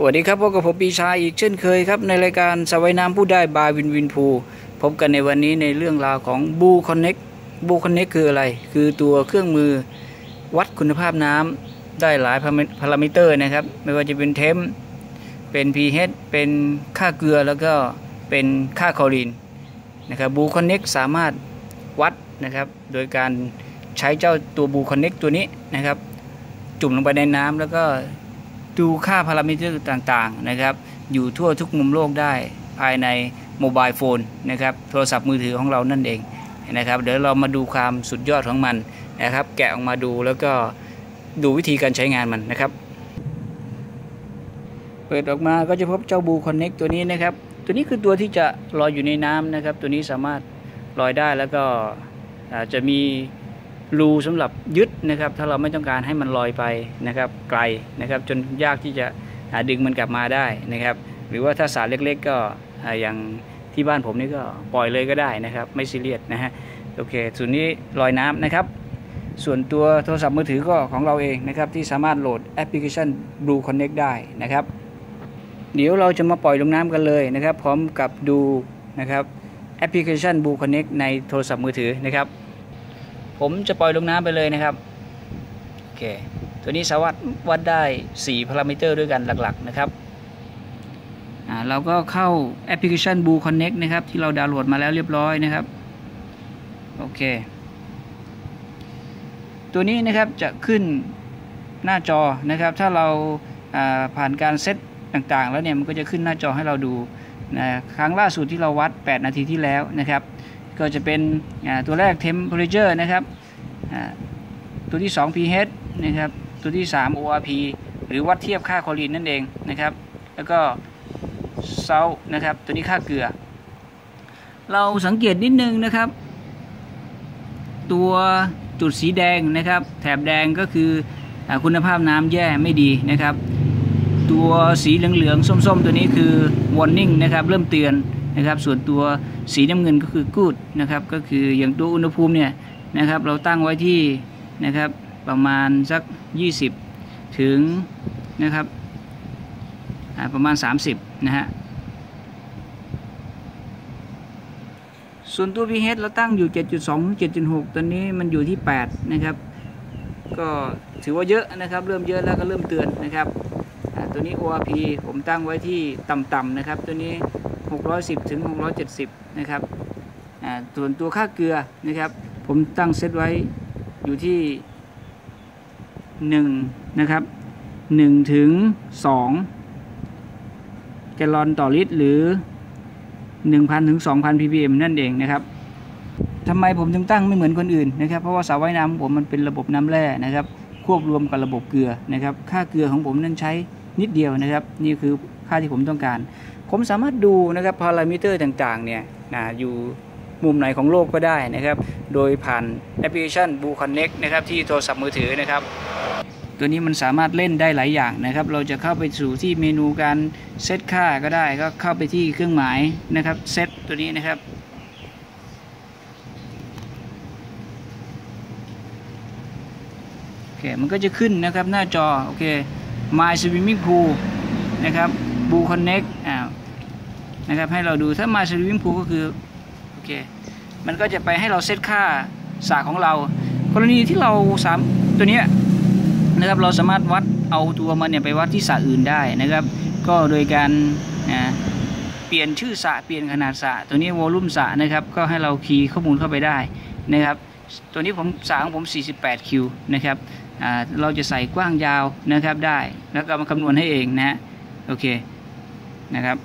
สวัสดีครับพบกับผมปีชาอีกเช่นเคยครับ ในรายการสวัยน้ำผู้ได้บายวินวินพูพบกันในวันนี้ในเรื่องราวของบูคอนเน็กบูคอนเน็กคืออะไร คือตัวเครื่องมือวัดคุณภาพน้ำได้หลายพารามิเตอร์นะครับ ไม่ว่าจะเป็นเทมเป็น pH เป็นค่าเกลือแล้วก็เป็นค่าคลอรีนนะครับบูคอนเน็กสามารถวัดนะครับ โดยการใช้เจ้าตัวบูคอนเน็กตัวนี้นะครับ จุ่มลงไปในน้ำแล้วก็ ดูค่าพารามิเตอร์ต่างๆนะครับ อยู่ทั่วทุกมุมโลกได้ภายในโมบายโฟนนะครับ โทรศัพท์มือถือของเรานั่นเองนะครับ เดี๋ยวเรามาดูความสุดยอดของมันนะครับ แกะออกมาดูแล้วก็ดูวิธีการใช้งานมันนะครับ เปิดออกมาก็จะพบเจ้าบูคอนเน็กตัวนี้นะครับ ตัวนี้คือตัวที่จะลอยอยู่ในน้ำนะครับ ตัวนี้สามารถลอยได้แล้วก็จะมี รูสำหรับยึดนะครับ ถ้าเราไม่ต้องการให้มันลอยไปนะครับไกลนะครับจนยากที่จะดึงมันกลับมาได้นะครับ หรือว่าถ้าสารเล็กๆ ก็อย่างที่บ้านผมนี่ก็ปล่อยเลยก็ได้นะครับ ไม่ซีเรียสนะฮะโอเค ส่วนนี้ลอยน้ำนะครับ ส่วนตัวโทรศัพท์มือถือก็ของเราเองนะครับที่สามารถโหลดแอปพลิเคชัน Blue Connect ได้นะครับ เดี๋ยวเราจะมาปล่อยลงน้ำกันเลยนะครับ พร้อมกับดูนะครับแอปพลิเคชัน Blue Connect ในโทรศัพท์มือถือนะครับ ผมจะปล่อยลงน้ำไปเลยนะครับโอเคตัวนี้สามารถวัดได้ 4 พารามิเตอร์ด้วยกันหลักๆนะครับเราก็เข้าแอปพลิเคชัน Blue Connect นะครับ ที่เราดาวน์โหลดมาแล้วเรียบร้อยนะครับ โอเค ตัวนี้นะครับจะขึ้นหน้าจอนะครับ ถ้าเราผ่านการเซตต่างๆ แล้วเนี่ยมันก็จะขึ้นหน้าจอให้เราดูนะครั้งล่าสุดที่เราวัด 8 นาทีที่แล้วนะครับ ก็จะเป็นตัวแรก temperature นะครับตัวที่ 2 pH นะครับตัวที่ 3 ORP หรือวัดเทียบค่าคลอรีนนั่นเองนะครับ แล้วก็เซลนะครับ ตัวนี้ค่าเกลือ เราสังเกตนิดนึงนะครับ ตัวจุดสีแดงนะครับ แถบแดงก็คือคุณภาพน้ำแย่ไม่ดีนะครับ ตัวสีเหลืองๆส้มๆ ตัวนี้คือ warning นะครับ เริ่มเตือน นะครับส่วนตัวสีน้ำเงินก็คือกูดนะครับก็คืออย่างตัวอุณหภูมิเนี่ยนะครับเราตั้งไว้ที่นะครับประมาณสัก 20 ถึงนะครับประมาณ 30 นะฮะส่วนตัว pH เราตั้งอยู่ 7.2 7.6 ตอนนี้มันอยู่ที่ 8 นะครับ ก็ถือว่าเยอะนะครับ เริ่มเยอะแล้วก็เริ่มเตือนนะครับ ตัวนี้ ORP ผมตั้งไว้ที่ต่ำๆนะครับ ตัวนี้ 610 ถึง 670 นะครับส่วนตัวค่าเกลือนะครับผมตั้งเซตไว้อยู่ที่1นะครับ1ถึง2แกลลอนต่อลิตรหรือ 1,000ถึง2,000 ppm นั่นเองนะครับทำไมผมถึงตั้งไม่เหมือนคนอื่นนะครับ เพราะว่าสระว่ายน้ำผมมันเป็นระบบน้ำแร่นะครับ ควบรวมกับระบบเกลือนะครับ ค่าเกลือของผมนั้นใช้นิดเดียวนะครับ นี่คือ ค่าที่ผมต้องการ ผมสามารถดูนะครับพารามิเตอร์ต่างๆเนี่ยนะอยู่มุมไหนของโลกก็ได้นะครับ โดยผ่านแอปพลิเคชัน Blue Connect นะครับที่โทรศัพท์มือถือนะครับ ตัวนี้มันสามารถเล่นได้หลายอย่างนะครับ เราจะเข้าไปสู่ที่เมนูการเซตค่าก็ได้ก็เข้าไปที่เครื่องหมายนะครับเซตตัวนี้นะครับโอเคมันก็จะขึ้นนะครับหน้าจอโอเค My Swimming Pool นะครับ บูคอนเน็กอ่านะครับให้เราดูถ้ามาสวิมพูก็คือโอเคมันก็จะไปให้เราเซตค่าสาของเรา กรณีที่เราสามตัวนี้นะครับเราสามารถวัดเอาตัวมันเนี่ยไปวัดที่สระอื่นได้นะครับ ก็โดยการนะเปลี่ยนชื่อสระเปลี่ยนขนาดสระตัวนี้วอลลุ่มสระนะครับก็ให้เราคีย์ข้อมูลเข้าไปได้นะครับ ตัวนี้ผมสระของผม 48 คิวนะครับเราจะใส่กว้างยาวนะครับได้ แล้วก็มาคำนวณให้เองนะโอเค นะครับ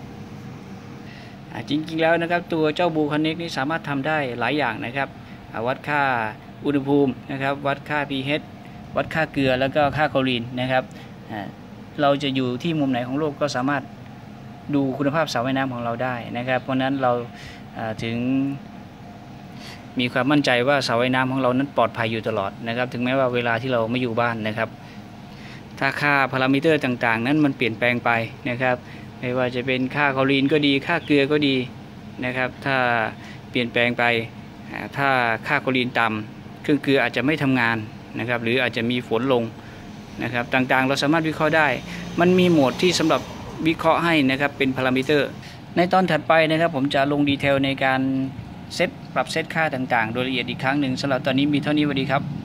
จริงๆแล้วนะครับตัวเจ้าบูคอนเน็กนี้สามารถทำได้หลายอย่างนะครับ วัดค่าอุณหภูมินะครับ วัดค่า pH วัดค่าเกลือแล้วก็ค่าคลอรีนนะครับเราจะอยู่ที่มุมไหนของโลกก็สามารถดูคุณภาพสระว่ายน้ำของเราได้นะครับ เพราะนั้นเราถึงมีความมั่นใจว่าสระว่ายน้ำของเรานั้นปลอดภัยอยู่ตลอดนะครับ ถึงแม้ว่าเวลาที่เราไม่อยู่บ้านนะครับ ถ้าค่าพารามิเตอร์ต่างๆ นั้นมันเปลี่ยนแปลงไปนะครับ ไม่ว่าจะเป็นค่าคอรีนก็ดีค่าเกลือก็ดีนะครับ ถ้าเปลี่ยนแปลงไปถ้าค่าคอรีนต่ำเครื่องเกลืออาจจะไม่ทำงานนะครับ หรืออาจจะมีฝนลงนะครับต่างๆ เราสามารถวิเคราะห์ได้ มันมีโหมดที่สำหรับวิเคราะห์ให้นะครับเป็นพารามิเตอร์ ในตอนถัดไปนะครับ ผมจะลงดีเทลในการเซตปรับเซตค่าต่างๆ โดยละเอียดอีกครั้งหนึ่งสำหรับตอนนี้มีเท่านี้สวัสดีครับ